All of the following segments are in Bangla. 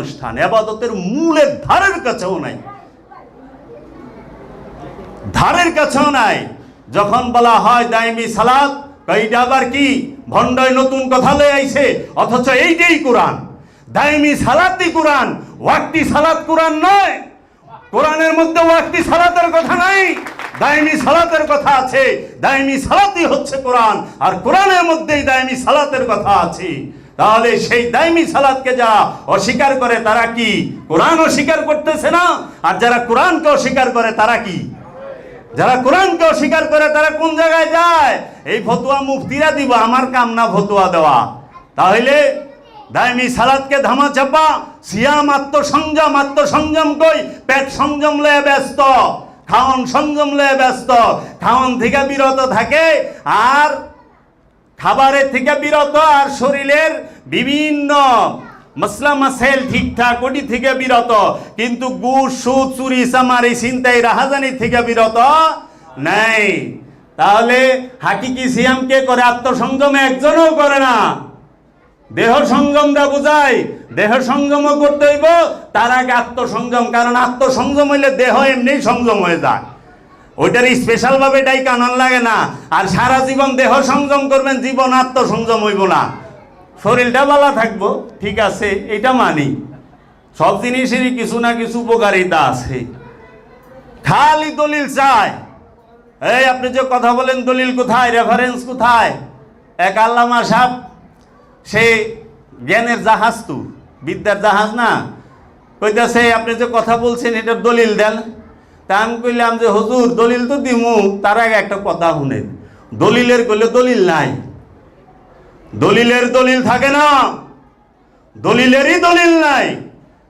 অনুষ্ঠান, আবাদতের মূলের ধারের কাছেও নাই। ধারের কাছেও নাই। যখন বলা হয় সালাত এইটা আবার কি? ভণ্ডয় নতুন কথা লয়ে আইছে, অথচ এইটাই কোরআন। সালাতই কোরআন, ওয়াক্তি কোরআন নয়। কোরআনের মধ্যে ওয়াক্তি সালাতের কথা নাই, দাইমি সালাতের কথা আছে। দাইমি সালাতই হচ্ছে কোরআন, আর কোরআনের মধ্যেই দাইমি সালাতের কথা আছে। তাহলে সেই দাইমি সালাদকে যা অস্বীকার করে তারা কি? কোরআন অস্বীকার করতেছে না? আর যারা কোরআনকে অস্বীকার করে তারা কি? যারা কোরআনকে অস্বীকার করে তারা কোন জায়গায় যায়? এই ফতুয়া মুফতিরা দিব, আমার কাম না ফতুয়া দেওয়া। তাহলে দায়মি সালাদকে ধামা চাপা, সিয়াম, আত্মসংযম আত্মসংযম কই? পেট সংযম লয়ে ব্যস্ত খাওয়ান সংযম লয়ে ব্যস্ত। খাওয়ান থেকে বিরত থাকে, আর খাবারের থেকে বিরত আর শরীরের বিভিন্ন মশলা মাসেল ঠিকঠাক ওটি থেকে বিরত। কিন্তু গুড় সুদ চুরি, চামারি চিন্তাই রাহাজানি থেকে বিরত নাই। তাহলে হাকিকি সিয়াম কে করে? আত্মসংযম একজনও করে না। দেহ সংযমটা বুঝাই। দেহ সংযমও করতে হইব, তার আগে আত্মসংযম। কারণ আত্মসংযম হইলে দেহ এমনি সংযম হয়ে যায়। ওইটার স্পেশাল ভাবে এটাই কানন লাগে না। আর সারা জীবন দেহ সংযম করবেন, জীবন আত্মসংযম হইব না। শরীরটা ভালো থাকব, ঠিক আছে, এটা মানি। সব জিনিসেরই কিছু না কিছু উপকারিতা আছে। খালি দলিল চায় এই, আপনি যে কথা বলেন, দলিল কোথায় রেফারেন্স কোথায়? এক আল্লামা সাহেব, সে জ্ঞানের জাহাজ তো, বিদ্যার জাহাজ না? কইতাছে, আপনি যে কথা বলছেন, এটার দলিল দেন। তা আমি কইলাম যে, হুজুর, দলিল তো দিমু। তার আগে একটা কথা শুনেন দলিলের কইলে দলিল নাই। দলিলের দলিল থাকে না। দলিলেরই দলিল নাই।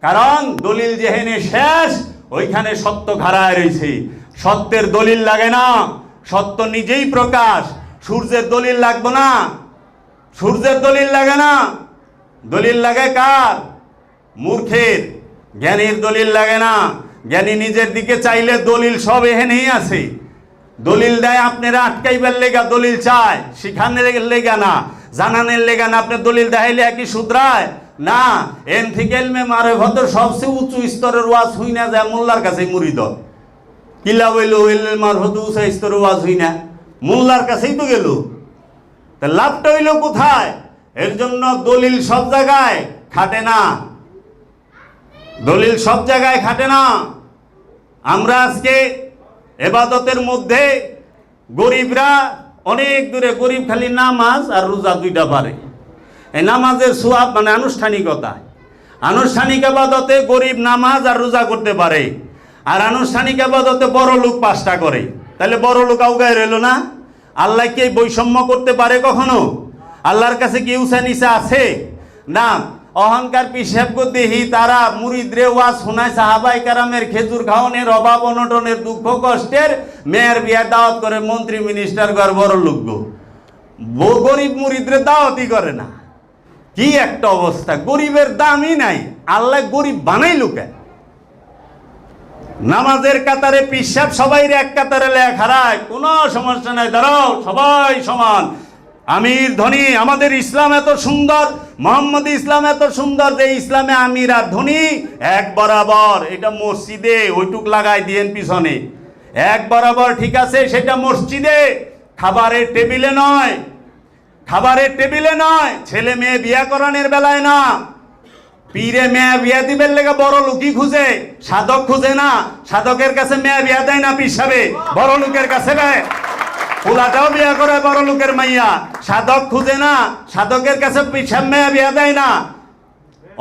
কারণ দলিল যেখানে শেষ, ওইখানে সত্য খাড়ায় রয়েছে সত্যের দলিল লাগে না। সত্য নিজেই প্রকাশ। সূর্যের দলিল লাগবে না। সূর্যের দলিল লাগে না। দলিল লাগে কার? মূর্খের। জ্ঞানীর দলিল লাগে না। জ্ঞানী নিজের দিকে চাইলে দলিল সব এখানেই আছে। দলিল দেয়, আপনারা আটকাইবার লেগা দলিল চায় শিখানের লেগা না, জানানের লেগা না। আপনি দলিল দেখাইলে একই শুধরায়। না, এন থেকে এলমে মারে ভদ্র, সবচেয়ে উঁচু স্তরের ওয়াজ হই না যায় মোল্লার কাছে মুড়িদ কিলা বইল এল মারফত উঁচা স্তরের ওয়াজ হই না। মোল্লার কাছেই তো গেল। তা লাভটা হইল কোথায়? এর জন্য দলিল সব জায়গায় খাটে না। দলিল সব জায়গায় খাটে না। আমরা আজকে এবাদতের মধ্যে গরিবরা অনেক দূরে, গরিব খালি নামাজ আর রোজা দুইটা পারে। এই নামাজের সোয়াব মানে আনুষ্ঠানিকতা। আনুষ্ঠানিক আবাদতে গরিব নামাজ আর রোজা করতে পারে। আর আনুষ্ঠানিক আবাদতে বড় লোক পাঁচটা করে। তাহলে বড় লোক আউগায় রইল না? আল্লাহ কি বৈষম্য করতে পারে কখনো? আল্লাহর কাছে কি উষা নিশা আছে? না অহংকার পিসাব দেহি তারা। মুরিদরে ওয়া শোনায় সাহাবাই কারামের খেজুর খাওয়ানোর অভাব, অনটনের দুঃখ, কষ্টের মেয়ের বিয়া দাওয়াত করে মন্ত্রী মিনিস্টার ঘর বড় লোক গো। গরিব মুরিদরে দাওয়াতই করে না। কি একটা অবস্থা। গরিবের দামই নাই। আল্লাহ গরিব বানাই লোকে নামাজের কাতারে পিসাব সবাই এক কাতারে লেখ হারায়। কোনো সমস্যা নাই। দাঁড়াও, সবাই সমান। আমির, ধনী, আমাদের ইসলাম এত সুন্দর। মোহাম্মদ ইসলাম এত সুন্দর যে ইসলামে আমির আর ধনী, এক বরাবর এটা মসজিদে ওইটুক লাগাই দিয়েন পিছনে। এক বরাবর ঠিক আছে, সেটা মসজিদে, খাবারের টেবিলে নয়। খাবারের টেবিলে নয়, ছেলে মেয়ে বিয়া করানোর বেলায় না। পীরে মেয়া বিয়া দিবের লেগে বড় লোকই খুঁজে, সাধক খুঁজে না। সাধকের কাছে মেয়া বিয়া দেয় না পিসাবে বড় লোকের কাছে দেয়। পোলাটাও বিয়া করে বড় লোকের মাইয়া। সাধক খুঁজে না, সাধকের কাছে পিসাব মেয়া বিয়া দেয় না।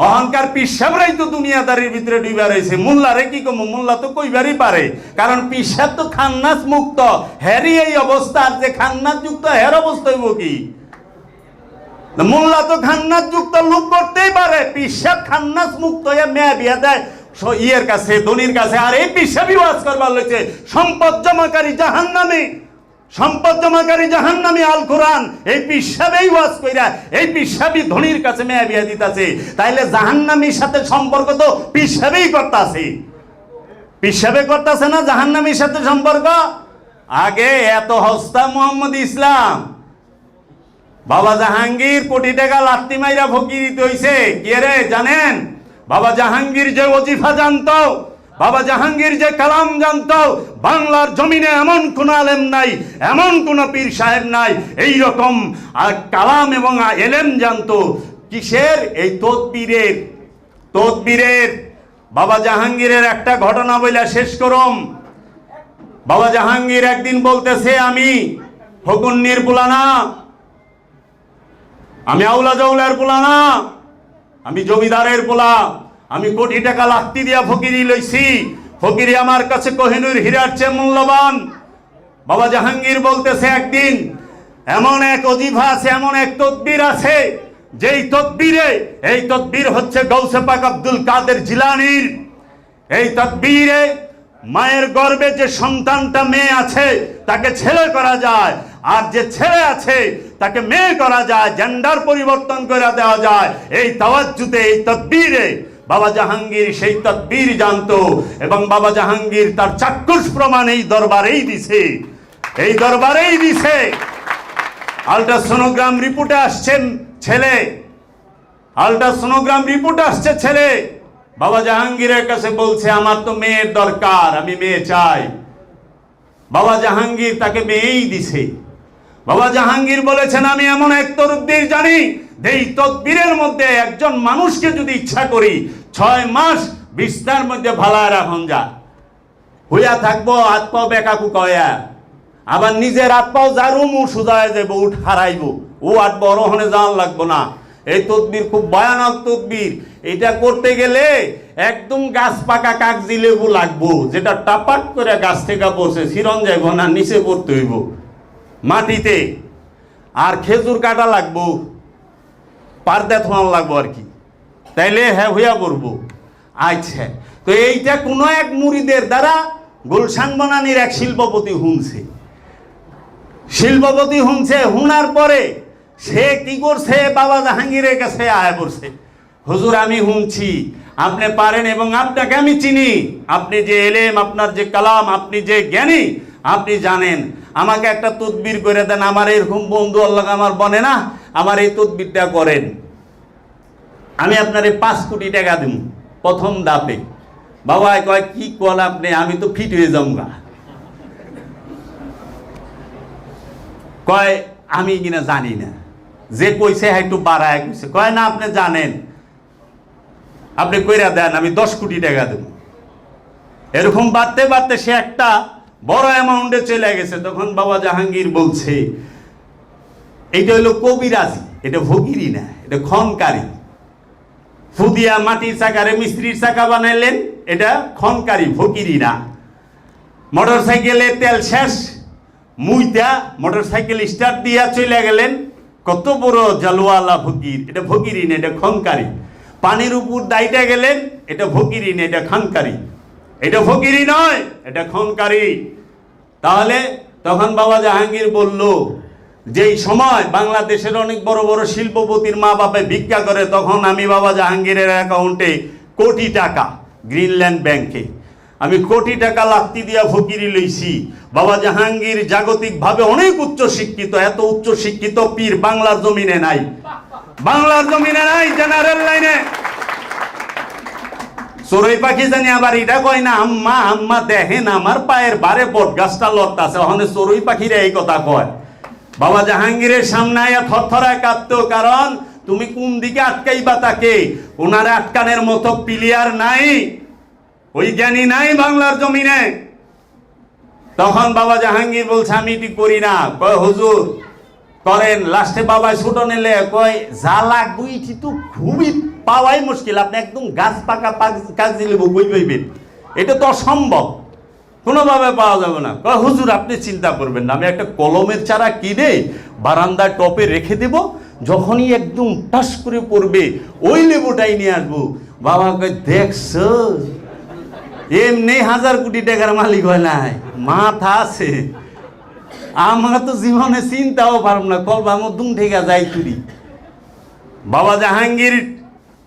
অহংকার পিসাবরাই তো দুনিয়াদারির ভিতরে ডুবা রয়েছে মোল্লারে কি কম, মোল্লা তো কইবারই পারে। কারণ পিসাব তো খান্নাস মুক্ত। হ্যারি এই অবস্থা যে খান্নাস যুক্ত, হের অবস্থা হইব কি? মোল্লা তো খান্নাস যুক্ত লোক করতেই পারে। পিসাব খান্নাস মুক্ত হয়ে মেয়া বিয়া দেয়। ইয়ের কাছে, ধনির কাছে, আর এই পিসাবই ওয়াজ করবার লইছে। সম্পদ জমাকারী জাহান্নামে। সম্পদ জমাকারী জাহান্নামী আল কোরআন, এই পিসাবেই ওয়াজ কইরা, এই পিসাবই ধনির কাছে মেয়া বিয়া দিতাছে। তাইলে জাহান্নামীর সাথে সম্পর্ক তো পিসাবেই করতাছে। পিসাবে করতেছে না জাহান্নামীর সাথে সম্পর্ক? আগে এত হস্তা মোহাম্মদ ইসলাম। বাবা জাহাঙ্গীর কোটি টাকা লাত্তি মাইরা দিতে হইছে। কে রে, জানেন? বাবা জাহাঙ্গীর যে ওজিফা জানতো বাবা জাহাঙ্গীর যে কালাম জানতো বাংলার জমিনে এমন কোন আলেম নাই, এমন কোন পীর সাহেব নাই এই রকম আর কালাম এবং এলেম জানতো, কিসের? এই তদবীরের তদবীরের। বাবা জাহাঙ্গীরের একটা ঘটনা বইলা শেষ করম। বাবা জাহাঙ্গীর একদিন বলতেছে, আমি ফকুন্নির পুলানা আমি আউলা জৌলার পোলা আমি জমিদারের পোলা আমি কোটি টাকা লাত্তি দিয়া ফকিরি লইছি। ফকিরি আমার কাছে কোহিনুর হীরার চেয়ে মূল্যবান। বাবা জাহাঙ্গীর বলতেছে একদিন, এমন এক অজিফা আছে, এমন এক তদ্বির আছে, যেই তদ্বিরে এই তদ্বির হচ্ছে গৌসে পাক আব্দুল কাদের জিলানির। এই তদ্বিরে মায়ের গর্ভে যে সন্তানটা মেয়ে আছে, তাকে ছেলে করা যায়। আর যে ছেলে আছে, তাকে মেয়ে করা যায়। জেন্ডার পরিবর্তন করে দেওয়া যায়। এই তাওয়াজ্জুতে, এই তদ্বিরে বাবা জাহাঙ্গীর সেই তদ্বির জানতো এবং বাবা জাহাঙ্গীর তার চাক্ষুষ প্রমাণ এই দরবারেই দিছে। এই দরবারেই দিছে। আলট্রাসোনোগ্রাম রিপোর্টে আসছেন ছেলে। আলট্রাসোনোগ্রাম রিপোর্ট আসছে ছেলে। বাবা জাহাঙ্গীরের কাছে বলছে, আমার তো মেয়ের দরকার, আমি মেয়ে চাই। বাবা জাহাঙ্গীর তাকে মেয়েই দিছে। বাবা জাহাঙ্গীর বলেছেন, আমি এমন এক তরুদ্দির জানি এই তদবীরের মধ্যে একজন মানুষকে যদি ইচ্ছা করি, ছয় মাস বিছনার মধ্যে ভালা রাখুন যা হইয়া থাকব, হাত পাও বেকাকু কয়া আবার নিজের হাত পাও যারুমু সুজায় যাব উঠ হারাইব। ও আট বড় হনে যাওয়ার লাগবো না। এই তদবির খুব ভয়ানক তদবির এটা করতে গেলে একদম গাছ পাকা কাগজি লেবু লাগবো, যেটা টাপাক করে গাছ থেকে বসে সিরন যাইব না নিচে পড়তে হইব। মাটিতে। আর খেজুর কাটা লাগবো। পারদা থোয়ান লাগবো আর কি। তাইলে হ্যাঁ হইয়া করব। আচ্ছা তো এইটা কোনো এক মুড়িদের দ্বারা গুলশান বনানির এক শিল্পপতি হুনছে। শিল্পপতি হুনছে, হুনার পরে সে কি করছে? বাবা জাহাঙ্গীরের কাছে আয় করছে। হুজুর, আমি হুনছি। আপনি পারেন এবং আপনাকে আমি চিনি। আপনি যে এলেম, আপনার যে কালাম, আপনি যে জ্ঞানী আপনি জানেন, আমাকে একটা তদবির করে দেন, আমার এরকম বন্ধু আল্লাহ আমার বনে না, আমার এই তদবিরটা করেন। আমি আপনার এই পাঁচ কোটি টাকা দিব প্রথম দাপে বাবা কয়, কি কল আপনি? আমি তো ফিট হয়ে যাব গা। কয়, আমি কিনা জানি না। যে কইছে হ্যাঁ একটু বাড়ায় কইছে। কয়, না, আপনি জানেন। আপনি কইরা দেন, আমি দশ কোটি টাকা দেব এরকম বাড়তে বাড়তে সে একটা বড় অ্যামাউন্টে চলে গেছে, তখন বাবা জাহাঙ্গীর বলছে, এইটা হলো কবিরাজি, এটা ভগিরি না, এটা খনকারী ফুদিয়া মাটির চাকারে মিস্ত্রির চাকা বানাইলেন, এটা খনকারী ফকিরি না। মোটর সাইকেলে তেল শেষ, মুইতা মোটর সাইকেল স্টার্ট দিয়া চলে গেলেন, কত বড় জালুয়ালা ফকির এটা ফকিরি না, এটা খনকারী পানির উপর দাইটা গেলেন, এটা ফকিরি না, এটা খানকারী এটা ফকিরি নয়, এটা খনকারী তাহলে তখন বাবা জাহাঙ্গীর বলল, যেই সময় বাংলাদেশের অনেক বড় বড় শিল্পপতির মা বাপে ভিক্ষা করে, তখন আমি বাবা জাহাঙ্গীরের অ্যাকাউন্টে কোটি টাকা গ্রিনল্যান্ড ব্যাংকে, আমি কোটি টাকা লাত্তি দিয়া ফকিরি লইছি। বাবা জাহাঙ্গীর জাগতিকভাবে অনেক উচ্চ শিক্ষিত, এত উচ্চ শিক্ষিত পীর বাংলার জমিনে নাই। বাংলার জমিনে নাই, জেনারেল লাইনে। চড়ুই পাখি জানি আবার এটা কয় না, আম্মা আম্মা, দেখেন আমার পায়ের বারে বট গাছটা লড়তাছে ওখানে চড়ুই পাখিরা এই কথা কয়। বাবা জাহাঙ্গীরের সামনে আয়া থরথরায় কাঁপতো কারণ তুমি কোন দিকে আটকাইবা তাকে? ওনার আটকানের মতো প্লেয়ার নাই, ওই জ্ঞানী নাই বাংলার জমিনে। তখন বাবা জাহাঙ্গীর বলছে, আমি এটি করি না। কয়, হুজুর, করেন। লাস্টে বাবা ছোট নিলে কয়, জ্বালা গুইটি তো খুবই পাওয়াই মুশকিল, আপনি একদম গাছ পাকা কাজ দিলে বই পাইবেন। এটা তো অসম্ভব। কোনোভাবে পাওয়া যাবে না। হুজুর, আপনি চিন্তা করবেন না, আমি একটা কলমের চারা কিনে বারান্দার টপে রেখে দেব, যখনই একদম টাস করে পড়বে, ওই লেবুটাই নিয়ে আসব। বাবা কয় দেখছ এমনি হাজার কোটি টাকার মালিক হয় নাই। মাথা আছে। আমার তো জীবনে চিন্তাও পারব না কল বা আমার দুম ঠেকা যাই চুরি। বাবা জাহাঙ্গীর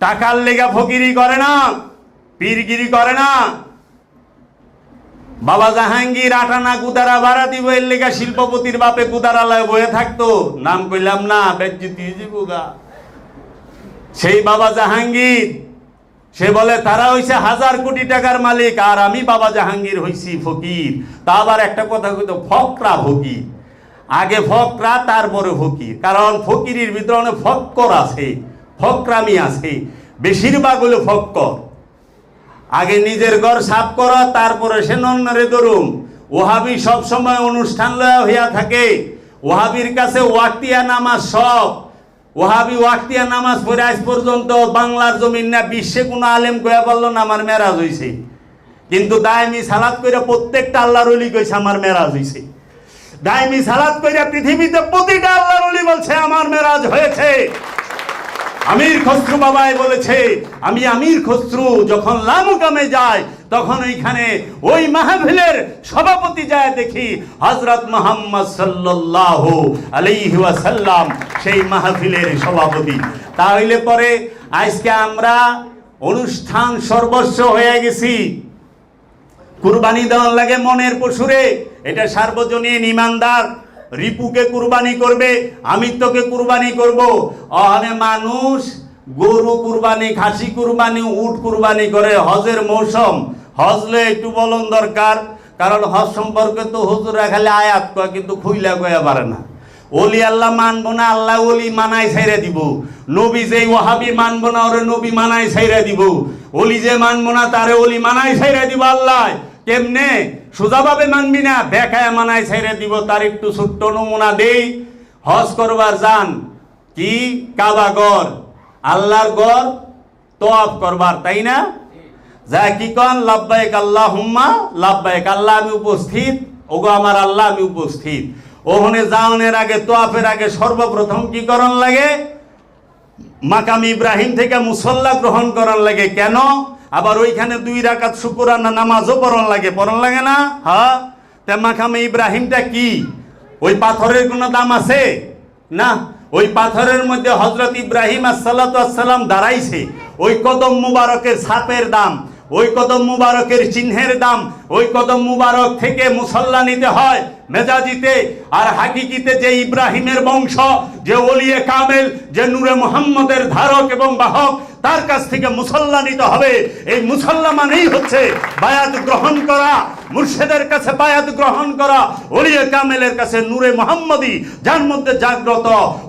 টাকার লেগা ফকিরি করে না, পীরগিরি করে না। বাবা জাহাঙ্গীর আটানা কুদারা ভাড়া এর লেগা শিল্পপতির বাপে কুদারালয় বয়ে থাকতো। নাম কইলাম না বেজ্জিতি সেই বাবা জাহাঙ্গীর, সে বলে, তারা হইছে হাজার কোটি টাকার মালিক, আর আমি বাবা জাহাঙ্গীর হইছি ফকির। তা আবার একটা কথা কইতো, ফকরা ফকির। আগে ফকরা, তারপরে ফকির। কারণ ফকিরির ভিতরে অনেক ফক্কর আছে। ফকরামি আছে বেশিরভাগ হলো ফক্কর। আগে নিজের ঘর সাফ করা, তারপরে সে নন্নারে ধরুম। ওহাবি সব সময় অনুষ্ঠান লয়া হইয়া থাকে। ওহাবির কাছে ওয়াক্তিয়া নামাজ সব। ওহাবি ওয়াক্তিয়া নামাজ পড়ে আজ পর্যন্ত বাংলার জমিন না, বিশ্বে কোনো আলেম কয়া পারল না, আমার মেরাজ হইছে। কিন্তু দায়মি সালাত করে প্রত্যেকটা আল্লাহর অলি কইছে, আমার মেরাজ হইছে। দায়মি সালাত করে পৃথিবীতে প্রতিটা আল্লাহর অলি বলছে, আমার মেরাজ হয়েছে। আমির খসরু বাবাই বলেছে, আমি আমির খসরু, যখন লামুকামে যাই, তখন ওইখানে ওই মাহফিলের সভাপতি যায় দেখি হজরত মোহাম্মদ সাল্লাহ আলাইহি ওয়াসাল্লাম, সেই মাহফিলের সভাপতি। তাহলে পরে আজকে আমরা অনুষ্ঠান সর্বস্ব হয়ে গেছি। কুরবানি দেওয়ার লাগে মনের পশুরে, এটা সার্বজনীন ইমানদার। রিপুকে কুরবানি করবে, আমিত্বকে কুরবানি করব। অহনে মানুষ গরু কুরবানি, খাসি কুরবানি, উট কুরবানি করে। হজের মৌসুম, হজলে একটু বলন দরকার, কারণ হজ সম্পর্কে তো হুজুরা খালি আয়াত কয়, কিন্তু খুইলা কয়া পারে না। ওলি আল্লাহ মানবো না, আল্লাহ ওলি মানাই ছাইরা দিব। নবী যে ওহাবি মানবো না, ওরে নবী মানাই ছাইরা দিব। ওলি যে মানবো না, তারে ওলি মানাই ছাইরা দিব আল্লাহ। কেমনে? সোজাভাবে মানবি না বেকায় মানাই ছাইরা দিব, তার একটু ছোট্ট নমুনা দেই। হজ করবার যান, কি কাবা গড় আল্লাহর গড় তোয়াব করবার, তাই না? যা কি কন লাভবাইক আল্লাহ হুম্মা লাভবাইক আল্লাহ, আমি উপস্থিত। ওগো আমার আল্লাহ, আমি উপস্থিত। ওখানে যাওয়ানের আগে তোয়াফের আগে সর্বপ্রথম কি করণ লাগে? মাকাম ইব্রাহিম থেকে মুসল্লা গ্রহণ করার লাগে। কেন? আবার ওইখানে দুই রাকাত শুকুরানা নামাজও পড়ন লাগে পড়ন লাগে না? হ্যাঁ? তা মাকামে ইব্রাহিমটা কি? ওই পাথরের কোনো দাম আছে? না? ওই পাথরের মধ্যে হজরত ইব্রাহিম আসসালাম দাঁড়াইছে। ওই কদম মুবারকের সাপের দাম, ওই কদম মুবারকের চিহ্নের দাম, ওই কদম মুবারক থেকে মুসল্লা নিতে হয় মেজাজিতে। আর হাকিকিতে যে ইব্রাহিমের বংশ, যে ওলিয়ে কামেল, যে নূরে মোহাম্মদের ধারক এবং বাহক তার কাছ থেকে মুসল্লা নিতে হবে। এই মুসল্লা মানেই হচ্ছে বায়াত গ্রহণ করা, মুর্শেদের কাছে বায়াত গ্রহণ করা, ওলিয়ে কামেলের কাছে নূরে মোহাম্মদী, যার মধ্যে জাগ্রত,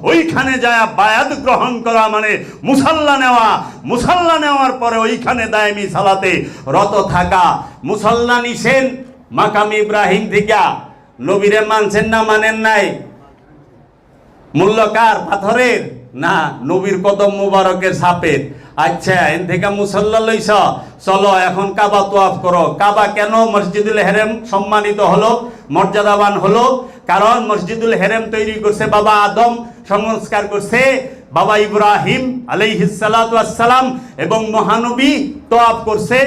ওইখানে যায় বায়াত গ্রহণ করা মানে মুসল্লা নেওয়া। মুসল্লা নেওয়ার পরে ওইখানে দায়মি সালাতে রত থাকা। মুসল্লা নিছেন মাকাম ইব্রাহিম থেকে নবীরে মানছেন না, মানেন নাই। মূল্যকার পাথরের? না, নবীর কদম মুবারকের সাপের। আচ্ছা এন থেকে মুসল্লা লইছ। চলো, এখন কাবা তোয়াফ করো। কাবা কেন মসজিদুল হেরেম সম্মানিত হলো, মর্যাদাবান হলো? কারণ মসজিদুল হেরেম তৈরি করছে বাবা আদম, সংস্কার করছে বাবা ইব্রাহিম আলাইহিসালাম এবং মহানবী তোয়াফ করছে।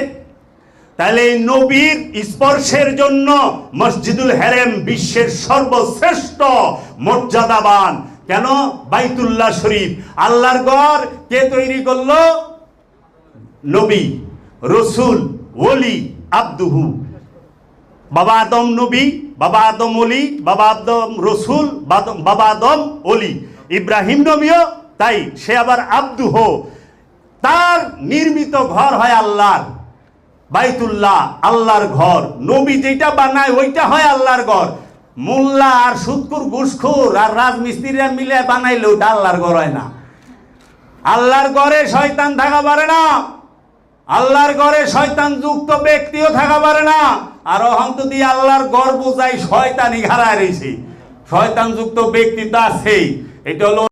তাহলে এই নবীর স্পর্শের জন্য মসজিদুল হেরেম বিশ্বের সর্বশ্রেষ্ঠ মর্যাদাবান কেন? বাইতুল্লাহ শরীফ। আল্লাহর গড় কে তৈরি করল? নবী, রসুল, ওলি, আব্দুহু। বাবা আদম নবী, বাবা আদম অলি বাবা আদম রসুল বাবা আদম অলি ইব্রাহিম নবীও তাই, সে আবার আব্দুহ। তার নির্মিত ঘর হয় আল্লাহর। বাইতুল্লাহ, আল্লাহর ঘর। নবী যেটা বানায়, ওইটা হয় আল্লাহর ঘর। মোল্লা আর সুৎকুর ঘুষখুর আর রাজমিস্ত্রিরা মিলে বানাইলে ওটা আল্লাহর ঘর হয় না। আল্লাহর ঘরে শয়তান থাকা পারে না। আল্লাহর ঘরে শয়তান যুক্ত ব্যক্তিও থাকা পারে না। আর অহন্ত দিয়ে আল্লাহর গড় বোঝাই শয়তানি ঘাড়ায় রয়েছে। শয়তান যুক্ত ব্যক্তি তো আছেই। এটা হলো